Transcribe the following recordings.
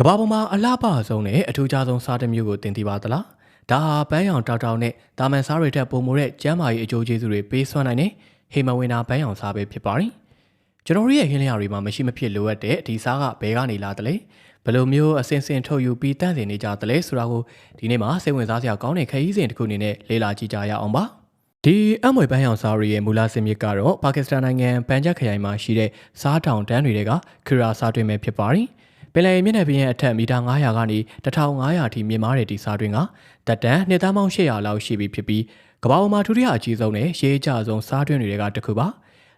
ကဘာပေါ်မှာအလှပဆုံးနဲ့အထူးခြားဆုံးစားတစ်မျိုးကိုတင်ပြပါသလားဒါဟာပန်းရောင်တောက်တောက်နဲ့တာမန်စားတွေထက်ပိုမိုတဲ့ကျန်းမာရေးအကျိုးကျေးဇူးတွေပေးစွမ်းနိုင်တဲ့ဟေမဝင်းနာပန်းရောင်စားပဲဖြစ်ပါတယ်ကျွန်တော်တို့ရဲ့ဟင်းလျာတွေမှာမရှိမဖြစ်လိုအပ်တဲ့ဒီစားကဘဲကနေလာတယ်လေဘယ်လိုမျိုးအစင်စင်ထုတ်ယူပြီးတန့်စင်နေကြတယ်လဲဆိုတာကိုဒီနေ့မှာစိတ်ဝင်စားစရာကောင်းတဲ့ခရီးစဉ်တစ်ခုအနေနဲ့လေ့လာကြည့်ကြရအောင်ပါဒီအမွေပန်းရောင်စားရီရဲ့မူလစင်မြစ်ကတော့ပါကစ္စတန်နိုင်ငံပန်ဂျပ်ခရိုင်မှာရှိတဲ့စားတောင်တန်းတွေကခရာစားတွင်ပဲဖြစ်ပါတယ် ပင်လယ်မျက်နှာပြင်ရဲ့အထက်မီတာ900ကနေ1500အထိမြင့်မားတဲ့ဒီစားတွင်ကတက်တန်နှစ်သားမောင်း800လောက်ရှိပြီဖြစ်ပြီးကမ္ဘာပေါ်မှာဒုတိယအကြီးဆုံးနဲ့ရေးကြဆုံးစားတွင်တွေကတစ်ခုပါ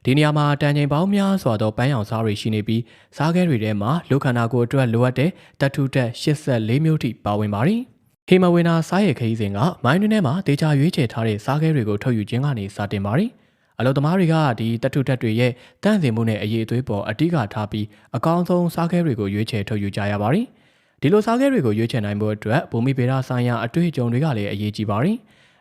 ဒီနေရာမှာတန်ချိန်ပေါင်းများစွာသောပန်းရောင်စားတွေရှိနေပြီးစားခဲတွေထဲမှာလူခန္ဓာကိုယ်အတွက်လိုအပ်တဲ့တတ်ထုတက်84မျိုးထိပါဝင်ပါတယ်ဟေမဝင်းနာစားရဲ့ခရီးစဉ်ကမိုင်းတွင်းထဲမှာဒေချာရွေးချယ်ထားတဲ့စားခဲတွေကိုထုတ်ယူခြင်းကနေစတင်ပါတယ် အလုသမားတွေကဒီတတ်ထုတက်တွေရဲ့တန့်စင်မှုနဲ့အရေးအသွေးပေါ်အတိကထားပြီးအကောင်းဆုံးစားခဲတွေကိုရွေးချယ်ထုတ်ယူကြရပါတယ်ဒီလိုစားခဲတွေကိုရွေးချယ်နိုင်ဖို့အတွက်ဘူမိဗေဒဆိုင်ရာအတွေ့အကြုံတွေကလည်းအရေးကြီးပါတယ်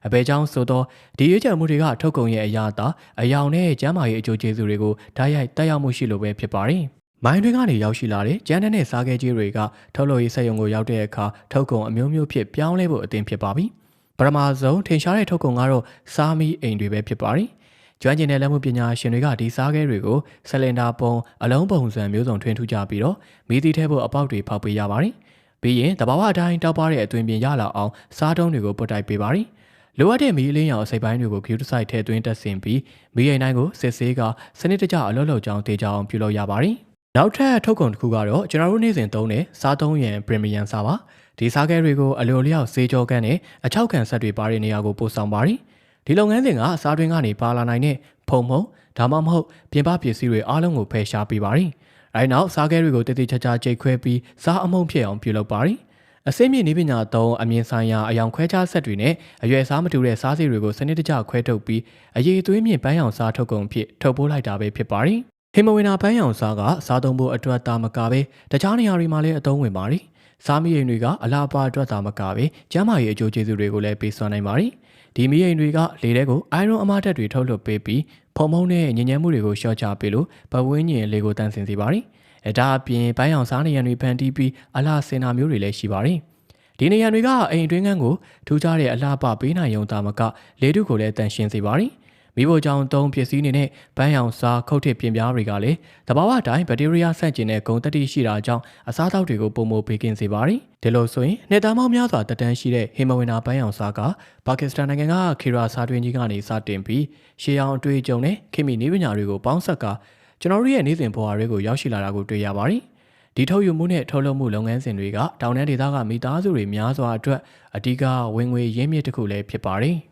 အဘဲကြောင့်ဆိုတော့ဒီရွေးချယ်မှုတွေကထုတ်ကုန်ရဲ့အရာသာအယောင်နဲ့ကျန်းမာရေးအကျိုးကျေးဇူးတွေကိုဓာတ်ရိုက်တက်ရောက်မှုရှိလို့ပဲဖြစ်ပါတယ်။မိုင်းတွေကနေရောက်ရှိလာတဲ့ကျန်းတဲ့စားခဲကြီးတွေကထုတ်လို့ရေးစက်ရုံကိုရောက်တဲ့အခါထုတ်ကုန်အမျိုးမျိုးဖြစ်ပြောင်းလဲဖို့အသင့်ဖြစ်ပါပြီ။ပထမဆုံးထင်ရှားတဲ့ထုတ်ကုန်ကတော့စားမီအိမ်တွေပဲဖြစ်ပါတယ်။ ကျွမ်းကျင်တဲ့လက်မှုပညာရှင်တွေကဒီစားခဲတွေကိုဆလင်ဒါပုံအလုံးပုံစံမျိုးစုံထွင်းထူးကြပြီးတော့မီးသီးထဲဖို့အပေါက်တွေဖောက်ပေးရပါတယ်။ပြီးရင်တဘာဝအတိုင်းတောက်ပတဲ့အသွင်ပြင်ရလာအောင်စားတုံးတွေကိုပုတ်တိုက်ပေးပါတယ်။လိုအပ်တဲ့မီးအလင်းရောင်စိတ်ပိုင်းတွေကို Q ဆိုင်ထည့်သွင်းတက်ဆင်ပြီးမီးရိမ်တိုင်းကိုစစ်ဆေးကစနစ်တကျအလုပ်လုပ်ကြောင်းတေချာအောင်ပြုလုပ်ရပါတယ်။နောက်ထပ်ထုတ်ကုန်တစ်ခုကတော့ကျွန်တော်တို့နေ့စဉ်သုံးတဲ့စားသုံးရန် Premium စားပါဒီစားခဲတွေကိုအလိုလျောက်စေးကြောကန်းနဲ့အချောက်ခံဆက်တွေပါတဲ့နေရာကိုပို့ဆောင်ပါတယ်။ ဒီလုပ်ငန်းစဉ်ကစားတွင်းကနေပါလာနိုင်တဲ့ဖုံဖုံဒါမှမဟုတ်ပြင်ပပစ္စည်းတွေအားလုံးကိုဖယ်ရှားပေးပါတယ်။အဲဒီနောက်စားခဲတွေကိုတည်တည်ချာချာကြိတ်ခွဲပြီးစားအမုံဖြစ်အောင်ပြုလုပ်ပါတယ်။အစိမ့်မြင့်နေပညာသုံးအမြင်ဆိုင်ရာအယောင်ခွဲခြားဆက်တွေနဲ့အရွယ်စားမတူတဲ့စားစီတွေကိုစနစ်တကျခွဲထုတ်ပြီးအရေးသွေးမြင့်ပန်းရောင်စားထုတ်ကုန်ဖြစ်ထုတ်ပိုးလိုက်တာပဲဖြစ်ပါတယ်။ ဟေမဝီနာပန်းရောင်စားကစားသုံးဖို့အတွက်တာမကပဲတခြားနေရာတွေမှာလည်းအသုံးဝင်ပါတယ်။စားမီးရင်တွေကအလားအပါအတွက်တာမကပဲကျန်းမာရေးအကျိုးကျေးဇူးတွေကိုလည်းပေးစွမ်းနိုင်ပါတယ်။ဒီမီးရင်တွေကလေထဲကိုအိုင်ရွန်အမတက်တွေထုတ်လွှတ်ပေးပြီးဖုံဖုံနဲ့ညဉ့်ညမ်းမှုတွေကိုရှော့ချပေးလို့ပဝင်းညင်လေကိုတန်းစင်စေပါတယ်။အဲဒါအပြင်ပန်းရောင်စားနေရံတွေဖန်တီးပြီးအလားစင်နာမျိုးတွေလည်းရှိပါတယ်။ဒီနေရံတွေကအိမ်အတွင်းခန်းကိုထူးခြားတဲ့အလှပပေးနိုင်ရုံသာမကလေထုကိုလည်းတန်ရှင်းစေပါတယ်။ မိဖို့ကြောင့်သုံးပစ္စည်းတွေနဲ့ပန်းရောင်စားခုတ်ထစ်ပြင်ပြားတွေကလည်းတဘာဝအတိုင်းဘက်တီးရီးယားဆန့်ကျင်တဲ့ဂုဏ်တတိရှိတာကြောင့်အစားအသောက်တွေကိုပုံမဘေးကင်းစေပါတယ်။ဒီလိုဆိုရင်နေသားမောင်းများစွာတက်တန်းရှိတဲ့ဟေမဝင်းနာပန်းရောင်စားကပါကစ္စတန်နိုင်ငံကခီရာစားတွင်ကြီးကနေစတင်ပြီးရှေးအောင်အတွေ့အကြုံနဲ့ခေတ်မီနည်းပညာတွေကိုပေါင်းဆက်ကကျွန်တော်တို့ရဲ့နေ့စဉ်ဘဝတွေကိုရောက်ရှိလာတာကိုတွေ့ရပါတယ်။ဒီထုတ်ယူမှုနဲ့ထုတ်လုပ်မှုလုပ်ငန်းစဉ်တွေကတောင်တန်းဒေသကမိသားစုတွေများစွာအတွက်အဓိကဝင်ငွေရင်းမြစ်တစ်ခုလည်းဖြစ်ပါတယ်။